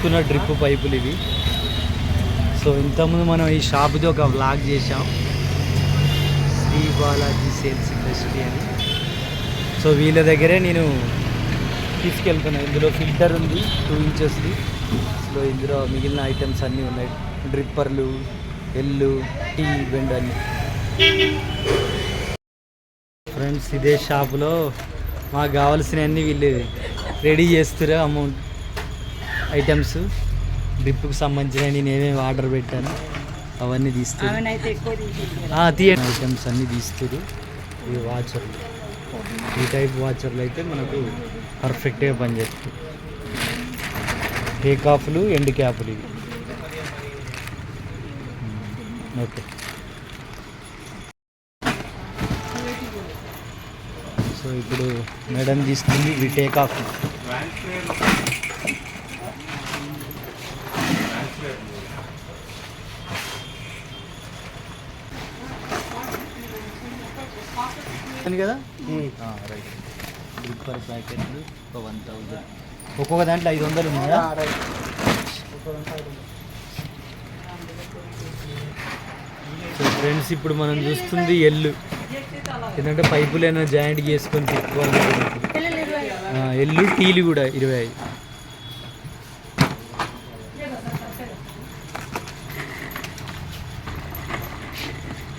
తీసుకున్న డ్రిప్ పైపులు ఇవి. సో ఇంతకుముందు మనం ఈ షాప్ది ఒక బ్లాగ్ చేసాం శ్రీ బాలాజీ సేల్స్ ఇండస్ట్రీ అని. సో వీళ్ళ దగ్గరే నేను తీసుకెళ్తున్నాను ఇందులో ఫిల్టర్ ఉంది టూ ఇంచెస్ది సో ఇందులో మిగిలిన ఐటమ్స్ అన్నీ ఉన్నాయి. డ్రిప్పర్లు ఎల్లు టీ బెండ్ అన్నీ. ఫ్రెండ్స్ ఇదే షాపులో మాకు కావాల్సినవన్నీ వీళ్ళు రెడీ చేస్తారు అమౌంట్. ఐటమ్స్ డ్రిప్కి సంబంధించిన నేను ఏమేమి ఆర్డర్ పెట్టాను. అవన్నీ ఆ, తీయండి ఐటమ్స్ అన్నీ తీస్తారు ఇవి వాచర్లు ఈ టైప్ వాచర్లు అయితే మనకు పర్ఫెక్ట్గా పనిచేస్తాయి. టేక్ ఆఫ్లు ఎండ్ క్యాప్లు ఇవి. ఓకే. సో ఇప్పుడు మేడం తీస్తుంది ఇవి టేక్ ఆఫ్. కదా? రైట్. ప్యాకెట్లు ఒక వన్ థౌజండ్. ఒక్కొక్క దాంట్లో ఐదు వందలు ఉన్నాయా? సో ఫ్రెండ్స్ ఇప్పుడు మనం చూస్తుంది ఎల్లు ఎందుకంటే పైపులైనా జాయింట్ చేసుకొని పెట్టుకోవాలి ఆ, ఎల్లు టీలు కూడా ఇరవై ఐదు.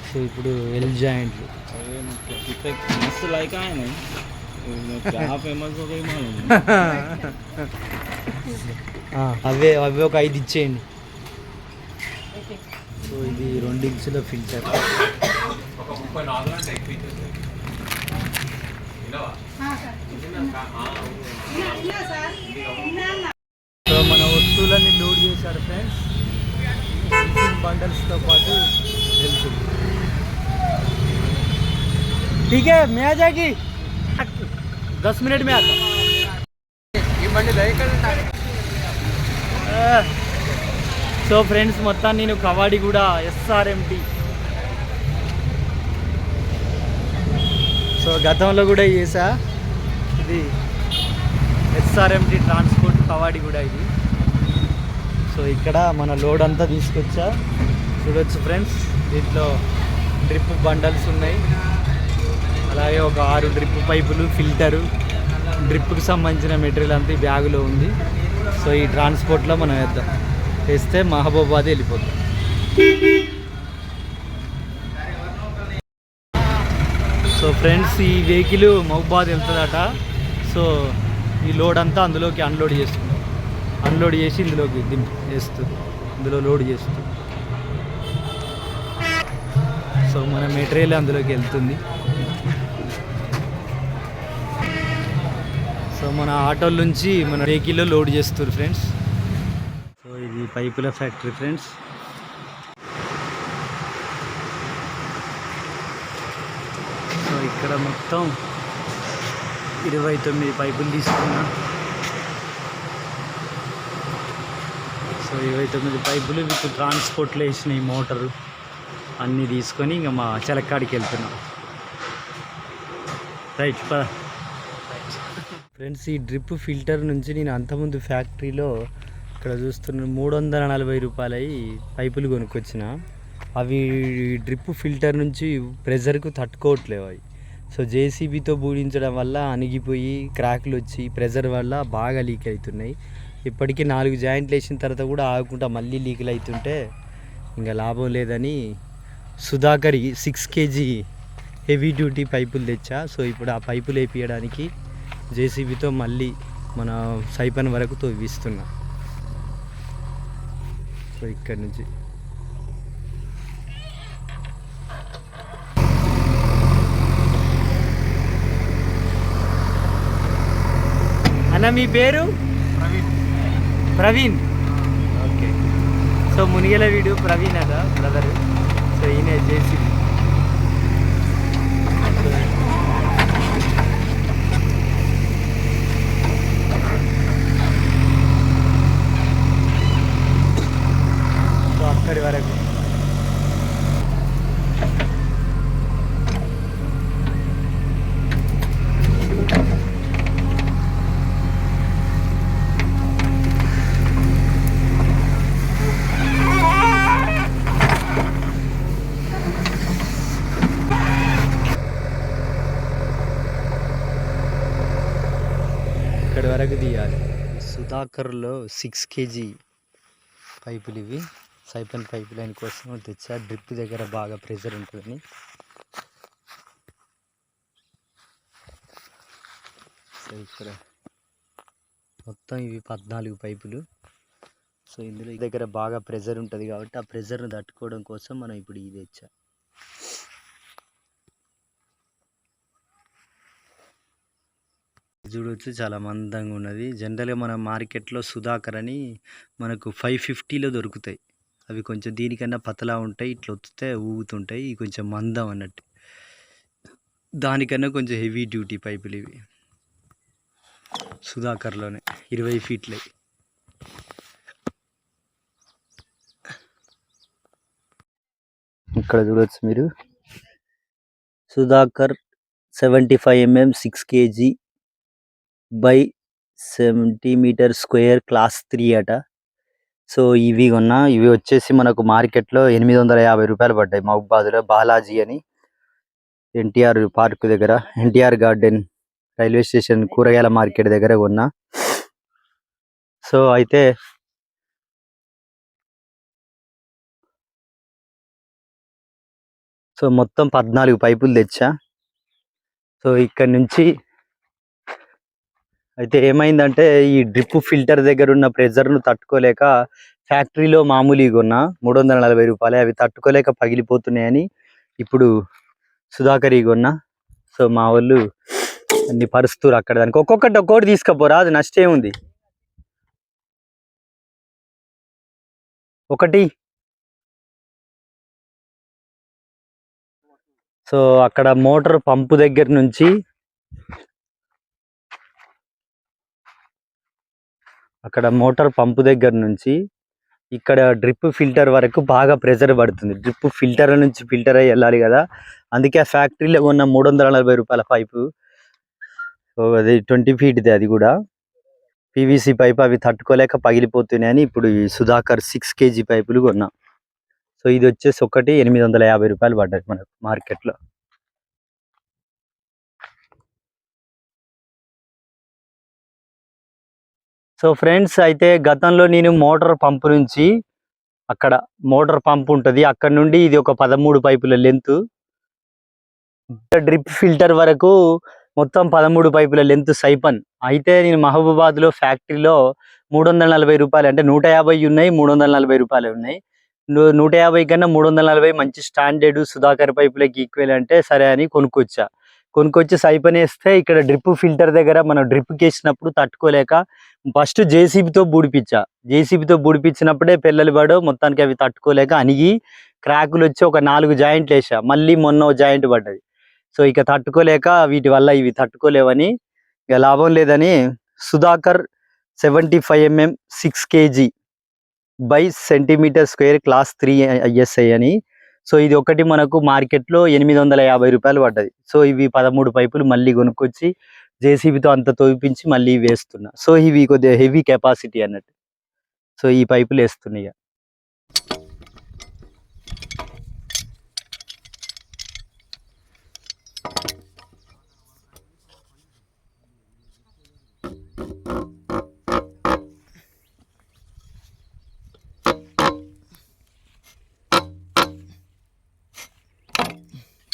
సో ఇప్పుడు ఎల్ జాయింట్లు. कितने मस्त लायक आहे ना क्या फेमस हो गई मालूम ఆ, అవే అవే ఒక ఐదు ఇచ్చేయండి సో ఇది రెండు ఇంచుల ఫిల్టర్ సో మన వస్తువులన్నీ లోడ్ చేశాడు ఫ్రెండ్స్ బండల్స్తో పాటు ठीक है मैं आ जाएगी दस मिनट में आता సో ఫ్రెండ్స్ మొత్తం నేను కవాడి కూడా ఎస్ఆర్ఎంటి సో గతంలో కూడా చేసా ఇది ఎస్ఆర్ఎంటి ట్రాన్స్పోర్ట్ కవాడి కూడా ఇది సో ఇక్కడ మన లోడ్ అంతా తీసుకొచ్చా చూడొచ్చు ఫ్రెండ్స్ దీంట్లో డ్రిప్ బండల్స్ ఉన్నాయి అలాగే ఒక ఆరు డ్రిప్ పైపులు ఫిల్టరు డ్రిప్కి సంబంధించిన మెటీరియల్ అంతా ఈ బ్యాగులో ఉంది. సో ఈ ట్రాన్స్పోర్ట్లో మనం వేద్దాం. వేస్తే మహబూబాద్ వెళ్ళిపోతాం. సో ఫ్రెండ్స్ ఈ వెహికల్ మహబూబాద్ వెళ్తుందట. సో ఈ లోడ్ అంతా అందులోకి అన్లోడ్ చేస్తుంది. అన్లోడ్ చేసి ఇందులోకి దింపు వేస్తుంది. ఇందులో లోడ్ చేస్తుంది. సో మన మెటీరియల్ అందులోకి వెళ్తుంది. సో మన ఆటోల నుంచి మన వెహికల్లో లోడ్ చేస్తారు ఫ్రెండ్స్. సో ఇది పైపుల ఫ్యాక్టరీ ఫ్రెండ్స్. సో ఇక్కడ మొత్తం ఇరవై తొమ్మిది పైపులు తీసుకున్నా. సో ఇరవై తొమ్మిది పైపులు విత్ ట్రాన్స్పోర్ట్లో వేసినాయి మోటారు అన్నీ తీసుకొని ఇంకా మా చిలక్కాడికి వెళ్తున్నాం. రైట్ పద. ఫ్రెండ్స్ ఈ డ్రిప్ ఫిల్టర్ నుంచి నేను అంతకుముందు ఫ్యాక్టరీలో ఇక్కడ చూస్తున్న మూడు వందల నలభై రూపాయలవి పైపులు కొనుక్కొచ్చిన. అవి డ్రిప్ ఫిల్టర్ నుంచి ప్రెజర్కు తట్టుకోవట్లేవు అవి. సో జేసీబీతో బూడించడం వల్ల అణిగిపోయి క్రాక్లు వచ్చి ప్రెజర్ వల్ల బాగా లీక్ అవుతున్నాయి ఇప్పటికీ నాలుగు జాయింట్లు వేసిన తర్వాత కూడా ఆగకుండా మళ్ళీ లీకులు అవుతుంటే ఇంకా లాభం లేదని Sudhakar six KG heavy duty పైపులు తెచ్చా. సో ఇప్పుడు ఆ పైపులు వేపించడానికి జేసీబీతో మళ్ళీ మన సైపన్ వరకు తవ్విస్తున్నా. సో ఇక్కడి నుంచి. అన్న మీ పేరు? ప్రవీణ్. ఓకే. సో మునిగల వీడు ప్రవీణ్ అదా బ్రదర్ సో ఈయన జేసీబీ. ఇక్కడి వరకు. ఇక్కడి వరకు తీయాలి. సుధాకర్లో సిక్స్ కేజీ పైపులు ఇవి. సైపన్ పైప్ లైన్ కోసం తెచ్చా. డ్రిప్ దగ్గర బాగా ప్రెషర్ ఉంటుందని. సో ఇక్కడ మొత్తం ఇవి పద్నాలుగు పైపులు. సో ఇందులో దగ్గర బాగా ప్రెషర్ ఉంటుంది కాబట్టి ఆ ప్రెషర్ను తట్టుకోవడం కోసం మనం ఇప్పుడు ఇది తెచ్చా. చూడవచ్చు చాలా మందంగా ఉన్నది. జనరల్గా మన మార్కెట్లో సుధాకర్ అని మనకు ఫైవ్ ఫిఫ్టీలో దొరుకుతాయి. అవి కొంచెం దీనికన్నా పతలా ఉంటాయి ఇట్లా వస్తే ఊగుతుంటాయి ఇవి కొంచెం మందం అన్నట్టు. దానికన్నా కొంచెం హెవీ డ్యూటీ పైపులు ఇవి. సుధాకర్లోనే ఇరవై ఫీట్లే. ఇక్కడ చూడవచ్చు మీరు. Sudhakar seventy five MM six KG by seventy meter square class three అట. సో ఇవి కొన్నా ఇవి వచ్చేసి మనకు మార్కెట్లో ఎనిమిది వందల యాభై రూపాయలు పడ్డాయి. మహబాద్లో బాలాజీ అని ఎన్టీఆర్ పార్క్ దగ్గర ఎన్టీఆర్ గార్డెన్ రైల్వే స్టేషన్ కూరగాయల మార్కెట్ దగ్గర కొన్నా. సో అయితే సో మొత్తం పద్నాలుగు పైపులు తెచ్చా. సో ఇక్కడ నుంచి అయితే ఏమైందంటే ఈ డ్రిప్ ఫిల్టర్ దగ్గర ఉన్న ప్రెజర్ను తట్టుకోలేక ఫ్యాక్టరీలో మామూలు కొన్న మూడు వందల నలభై రూపాయలు అవి తట్టుకోలేక పగిలిపోతున్నాయని ఇప్పుడు సుధాకర్ కొన్న సో మా వాళ్ళు అన్ని పరుస్తారు అక్కడ దానికి. ఒక్కొక్కటి ఒక్కొక్కటి తీసుకపోరా అది నష్టం ఉంది ఒకటి. సో అక్కడ మోటార్ పంపు దగ్గర నుంచి అక్కడ మోటార్ పంపు దగ్గర నుంచి ఇక్కడ డ్రిప్ ఫిల్టర్ వరకు బాగా ప్రెషర్ పడుతుంది. డ్రిప్ ఫిల్టర్ నుంచి ఫిల్టర్ అయ్యి వెళ్ళాలి కదా. అందుకే ఆ ఫ్యాక్టరీలో ఉన్న మూడు వందల నలభై రూపాయల పైపు. అది ట్వంటీ ఫీట్ది అది కూడా. పీవీసీ పైప్ అవి తట్టుకోలేక పగిలిపోతున్నాయని ఇప్పుడు ఈ సుధాకర్ సిక్స్ కేజీ పైపులు కొన్నా. సో ఇది వచ్చేసి ఒకటి ఎనిమిది వందల యాభై రూపాయలు పడ్డాయి మనకు మార్కెట్లో. సో ఫ్రెండ్స్ అయితే గతంలో నేను మోటార్ పంపు నుంచి అక్కడ మోటార్ పంప్ ఉంటుంది. అక్కడ నుండి ఇది ఒక పదమూడు పైపుల లెంత్. డ్రిప్ ఫిల్టర్ వరకు మొత్తం పదమూడు పైపుల లెంత్ సైపన్. అయితే నేను మహబూబాద్లో ఫ్యాక్టరీలో మూడు వందల నలభై రూపాయలు అంటే నూట యాభై ఉన్నాయి మూడు వందల నలభై రూపాయలు ఉన్నాయి. నూట యాభై కన్నా మూడు వందల నలభై మంచి స్టాండర్డ్ సుధాకర్ పైపులకి ఈక్వల్ అంటే సరే అని కొనుక్కొచ్చా. కొనుక్కొచ్చి సైపన్ వేస్తే ఇక్కడ డ్రిప్ ఫిల్టర్ దగ్గర మనం డ్రిప్ వేసినప్పుడు తట్టుకోలేక ఫస్ట్ జేసీబీతో బూడిపించా జేసీబీతో బూడిపించినప్పుడే పిల్లలు పడో మొత్తానికి అవి తట్టుకోలేక అనిగి క్రాకులు వచ్చి ఒక నాలుగు జాయింట్లు వేసా మళ్ళీ మొన్న ఓ జాయింట్ పడ్డది. సో ఇక తట్టుకోలేక వీటి వల్ల ఇవి తట్టుకోలేవని ఇక లాభం లేదని Sudhakar seventy five MM six KG by centimeter square class three ISI అని. సో ఇది ఒకటి మనకు మార్కెట్లో ఎనిమిది వందల యాభై రూపాయలు పడ్డది. సో ఇవి పదమూడు పైపులు మళ్ళీ కొనుక్కొచ్చి జేసీబీతో అంత తోపించి మళ్ళీ వేస్తున్నా సో ఇవి కొద్దిగా హెవీ కెపాసిటీ అన్నట్టు సో ఈ పైపులు వేస్తున్నాయి ఇక.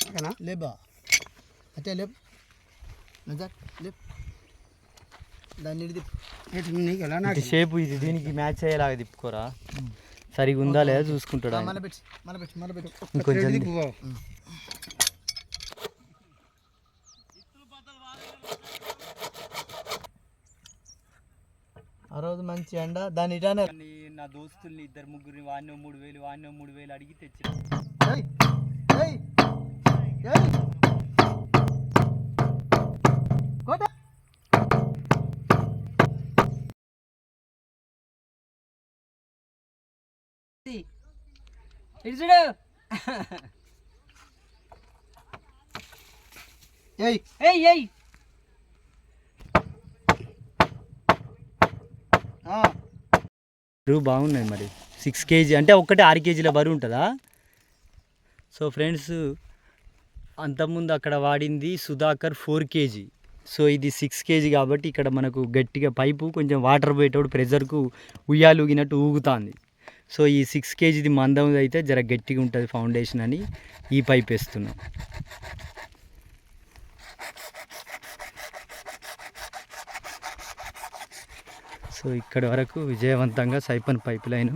Kana? Leba. దాన్ని షేప్ ఇది దీనికి మ్యాచ్ అయ్యేలాగా తిప్పుకోరా సరిగా ఉందా లేదా చూసుకుంటాడు ఇంకొంచెం ఆ రోజు మంచి ఎండ దాని ఇటానే. నా దోస్తుల్ని ఇద్దరు ముగ్గురిని వాడినో మూడు వేలు వాడినో మూడు వేలు అడిగి తెచ్చి ఇడుచుడు ఏయ్. ఏయ్ ఏయ్. ఆ. బరువు బాగున్నాయి మరి. సిక్స్ కేజీ అంటే ఒక్కటే ఆరు కేజీల బరువు ఉంటుందా? సో ఫ్రెండ్స్ అంతకుముందు అక్కడ వాడింది సుధాకర్ ఫోర్ కేజీ. సో ఇది సిక్స్ కేజీ కాబట్టి ఇక్కడ మనకు గట్టిగా పైపు కొంచెం వాటర్ పోయేటప్పుడు ప్రెజర్కు ఉయ్యాలు ఊగినట్టు ఊగుతుంది. సో ఈ సిక్స్ కేజీది మందం అయితే జర గట్టిగా ఉంటుంది ఫౌండేషన్ అని ఈ పైప్ వేస్తున్నాం. సో ఇక్కడ వరకు విజయవంతంగా సైపన్ పైప్ లైన్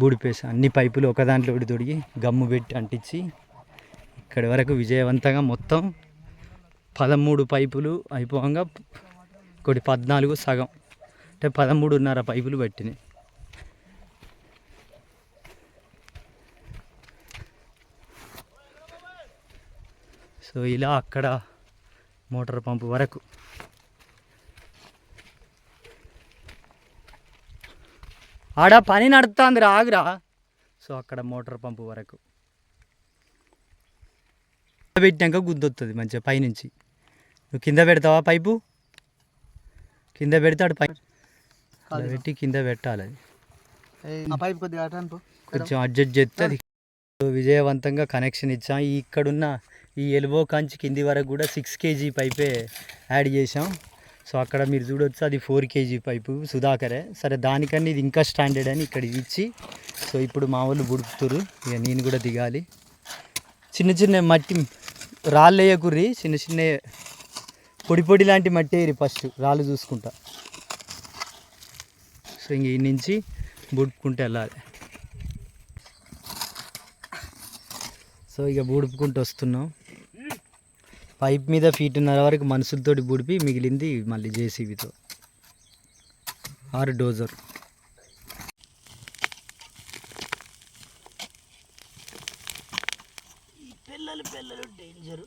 బూడిపేసి అన్ని పైపులు ఒక దాంట్లో తొడిగి గమ్ము పెట్టి అంటించి ఇక్కడి వరకు విజయవంతంగా మొత్తం పదమూడు పైపులు అయిపోగా ఒకటి పద్నాలుగు సగం. అంటే పదమూడున్నర పైపులు పట్టినాయి. సో ఇలా అక్కడ మోటార్ పంపు వరకు. ఆడ పని నడుస్తుంది ఆగురా. సో అక్కడ మోటార్ పంపు వరకు. పెట్టినాక గుద్దొస్తుంది మంచిగా పైనుంచి. నువ్వు కింద పెడతావా పైపు? కింద పెడతాడు పై పెట్టి కింద పెట్టాలి అది. కొంచెం అడ్జస్ట్ చేస్తే విజయవంతంగా కనెక్షన్ ఇచ్చాం. ఇక్కడున్న ఈ ఎల్బో కాంచి కింది వరకు కూడా సిక్స్ కేజీ పైపే యాడ్ చేసాం సో అక్కడ మీరు చూడొచ్చు అది ఫోర్ కేజీ పైపు సుధాకరే. సరే దానికన్నా ఇది ఇంకా స్టాండర్డ్ అని ఇక్కడ ఇచ్చి సో ఇప్పుడు మా వాళ్ళు బుడుపుతురు ఇక నేను కూడా దిగాలి. చిన్న చిన్న మట్టి రాళ్ళు వేయకుర్రి చిన్న చిన్న పొడి పొడి లాంటి మట్టి వేయరు ఫస్ట్ రాళ్ళు చూసుకుంటా. సో ఇంక ఈ నుంచి బుడుపుకుంటూ వెళ్ళాలి. సో ఇక బుడుపుకుంటూ వస్తున్నాం. పైప్ మీద ఫీటున్నర వరకు మనుషులతోటి బుడిపి మిగిలింది మళ్ళీ జేసీబీతో. ఆరు డోజర్. పిల్లలు పిల్లలు డేంజరు.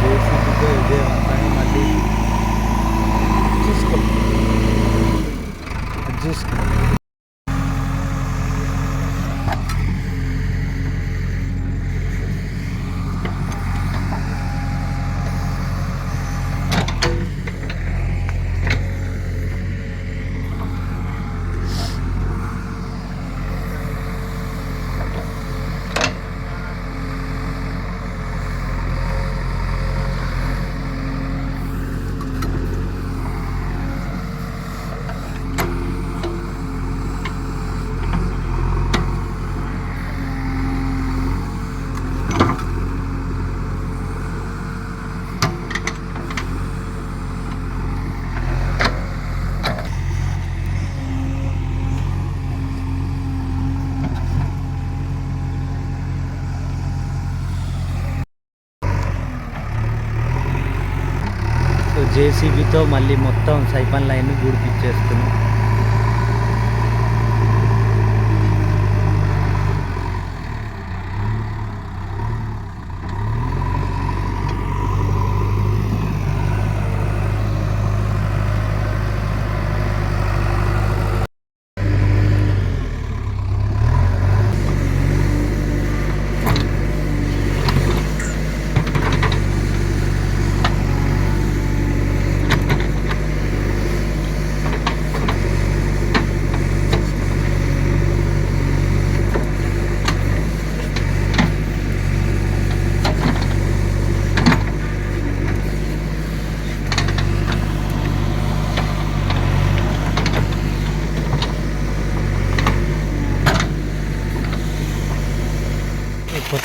జేసీబీతో విజయవంతంగా మళ్ళీ చూసుకో అది చూసుకో సో జేసీబీతో మళ్ళీ మొత్తం సైపన్ లైన్ గూడిపిచ్చేస్తున్నాం.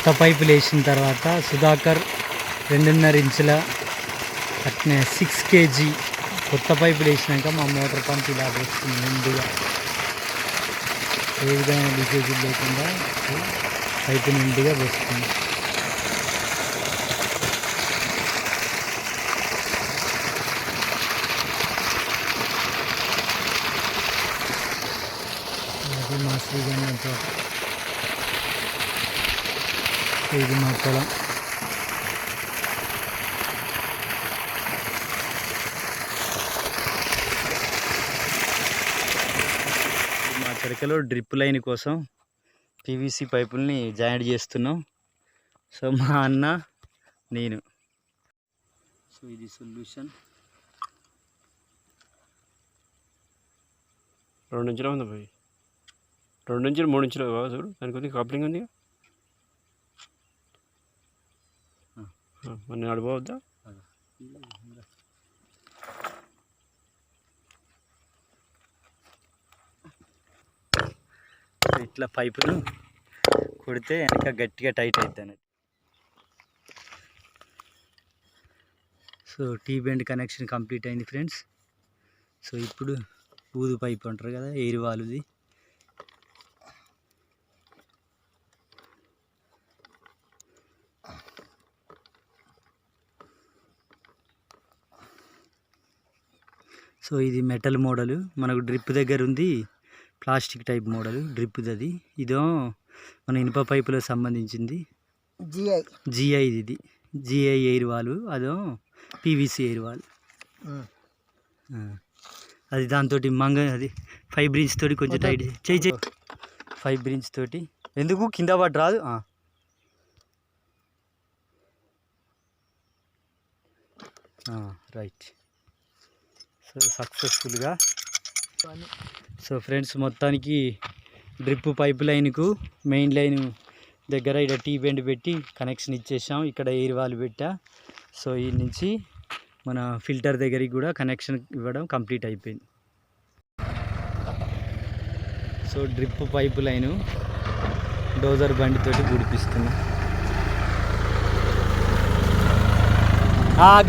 కొత్త పైపులు వేసిన తర్వాత సుధాకర్ రెండున్నర ఇంచుల అట్నే సిక్స్ కేజీ కొత్త పైపులు వేసినాక మా మోటార్ పంప్ ఇలా వస్తుంది నిండుగా ఏ విధమైన లీకేజీలు లేకుండా పైపు నిండుగా వస్తుంది అది మా శ్రీగంధం తోట ఇది మా పొలం. అమరికలో డ్రిప్ లైన్ కోసం పీవీసీ పైపుల్ని జాయింట్ చేస్తున్నాం. సో మా అన్న నేను. సో ఇది సొల్యూషన్. రెండు ఇంచులు ఉంది పోయి రెండు ఇంచులు మూడు ఇంచులు కావాలి చూడు. దానికి ఉంది కప్లింగ్ ఉంది నేను అడిపోవద్దా ఇట్లా పైపులు కొడితే వెనక గట్టిగా టైట్ అవుతుంది అన్నట్టు. So T bend connection complete అయింది ఫ్రెండ్స్. సో ఇప్పుడు ఊదు పైప్ అంటారు కదా ఎయిర్ వాల్వ్ది సో ఇది మెటల్ మోడల్. మనకు డ్రిప్ దగ్గర ఉంది. Plastic type model. డ్రిప్ది అది. ఇదో మన ఇనుప పైపులకు సంబంధించింది. జిఐ. జిఐ ఇది జిఐ ఎయిర్ వాల్వ్. అదో పీవీసీ ఎయిర్ వాల్వ్. అది దాంతో మంగ అది ఫైవ్ బ్రిడ్జ్ తోటి కొంచెం టైట్ చేయి. చేయి ఫైవ్ బ్రిడ్జ్ తోటి. ఎందుకు? కింద పడి రాదు? రైట్. సక్సెస్ఫుల్గా. సో ఫ్రెండ్స్ మొత్తానికి డ్రిప్ పైప్ లైన్కు మెయిన్ లైన్ దగ్గర ఇక్కడ టీ బెండ్ పెట్టి కనెక్షన్ ఇచ్చేసాం. ఇక్కడ ఎయిర్ వాల్ పెట్టా. సో ఈ నుంచి మన ఫిల్టర్ దగ్గరికి కూడా కనెక్షన్ ఇవ్వడం కంప్లీట్ అయిపోయింది. So drip pipe line dozer బండితోటి గుడిపిస్తున్నా.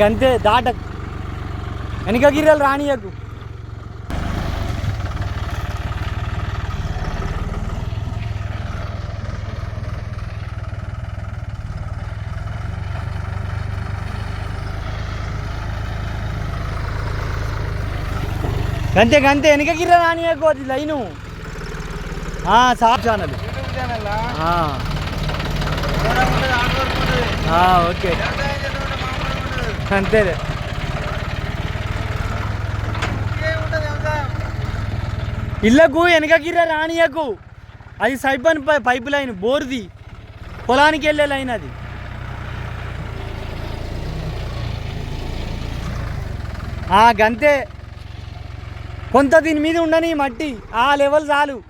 గంతే దాట వెనక గిర్రలు రానియకు గంతే గంతే వెనక గిర్ర రానియకు అది లైను. సాఫ్ ఛానల్. ఓకే. అంతేలే. ఇళ్ళకు వెనక గిర్ర రానియకు. అది సైబన్ పై పైప్ లైన్ బోర్ది. పొలానికి వెళ్ళే లైన్ అది. ఆ, గంతే. కొంత దీని మీద ఉండని మట్టి. ఆ లెవెల్ చాలు.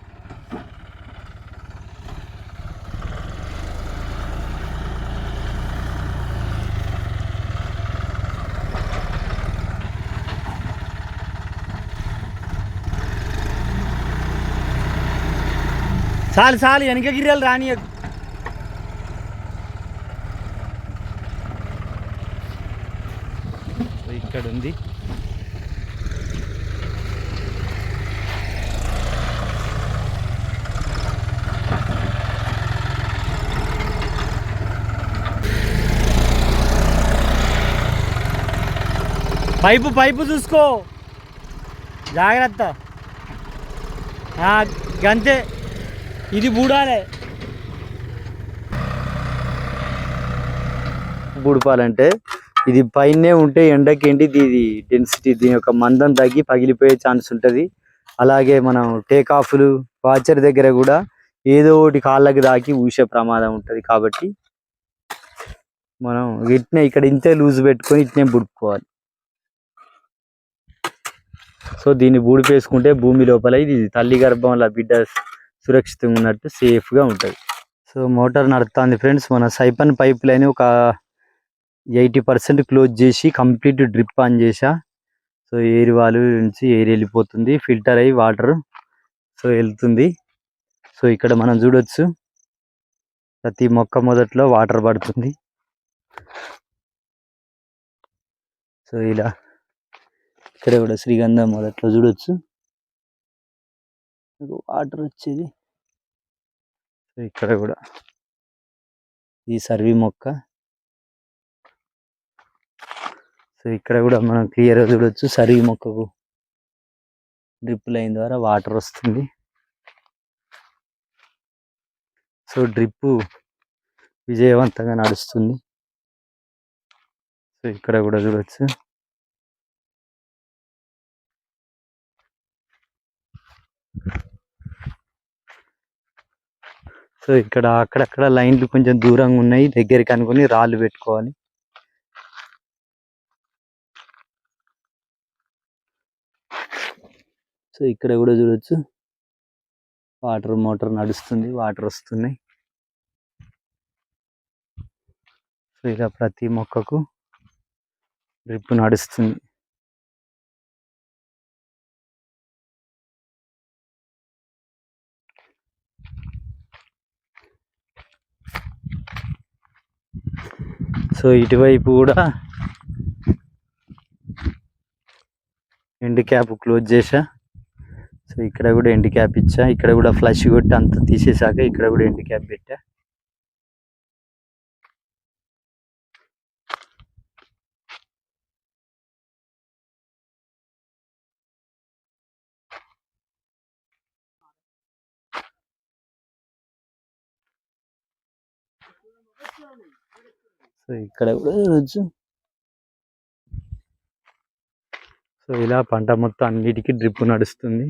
చాలు చాలు వెనక గిర్రెలు రానియకు. ఇక్కడ ఉంది పైపు పైపు చూసుకో. జాగ్రత్త. గంతే. ఇది బూడాలే. బూడిపాలంటే ఇది పైనే ఉంటే ఎండకేంటి ఇది డెన్సిటీ దీని యొక్క మందం తగ్గి పగిలిపోయే ఛాన్స్ ఉంటుంది. అలాగే మనం టేక్ ఆఫ్లు వాచర్ దగ్గర కూడా ఏదో ఒకటి కాళ్ళకి దాకి ఊసే ప్రమాదం ఉంటుంది కాబట్టి మనం ఇట్నే ఇక్కడ ఇంతే లూజ్ పెట్టుకొని ఇట్నే బుడుకోవాలి సో దీన్ని బూడిపేసుకుంటే భూమి లోపల ఇది తల్లి గర్భంలో బిడ్డ సురక్షితంగా ఉన్నట్టు సేఫ్గా ఉంటుంది. సో మోటార్ నడుతుంది ఫ్రెండ్స్. మన సైపన్ పైప్ లైన్ ఒక ఎయిటీ పర్సెంట్ క్లోజ్ చేసి కంప్లీట్ డ్రిప్ ఆన్ చేసా సో ఎయిర్ వాల్వ్ నుంచి ఎయిర్ వెళ్ళిపోతుంది. ఫిల్టర్ అయ్యి వాటర్ సో వెళ్తుంది. సో ఇక్కడ మనం చూడొచ్చు. ప్రతి మొక్క మొదట్లో వాటర్ పడుతుంది. సో ఇలా. ఇక్కడ కూడా శ్రీగంధం మొదట్లో చూడొచ్చు. వాటర్ వచ్చేది. సో ఇక్కడ కూడా. ఈ సర్వీ మొక్క. సో ఇక్కడ కూడా మనం క్లియర్గా చూడొచ్చు సర్వీ మొక్కకు డ్రిప్ లైన్ ద్వారా వాటర్ వస్తుంది. సో డ్రిప్పు విజయవంతంగా నడుస్తుంది. సో ఇక్కడ కూడా చూడొచ్చు. సో ఇక్కడ అక్కడక్కడ లైన్లు కొంచెం దూరంగా ఉన్నాయి దగ్గరికి అనుకుని రాళ్ళు పెట్టుకోవాలి. సో ఇక్కడ కూడా చూడొచ్చు. వాటర్ మోటార్ నడుస్తుంది. వాటర్ వస్తున్నాయి. సో ఇలా ప్రతి మొక్కకు డ్రిప్ నడుస్తుంది. సో ఇటువైపు కూడా ఎండ్ క్యాప్ క్లోజ్ చేసా సో ఇక్కడ కూడా ఎండ్ క్యాప్ ఇచ్చా. ఇక్కడ కూడా ఫ్లష్ కొట్టి అంత తీసేసాక ఇక్కడ కూడా ఎండ్ క్యాప్ పెట్టా. సో ఇక్కడ కూడా చూడవచ్చు సో ఇలా పంట మొత్తం అన్నిటికీ డ్రిప్ నడుస్తుంది.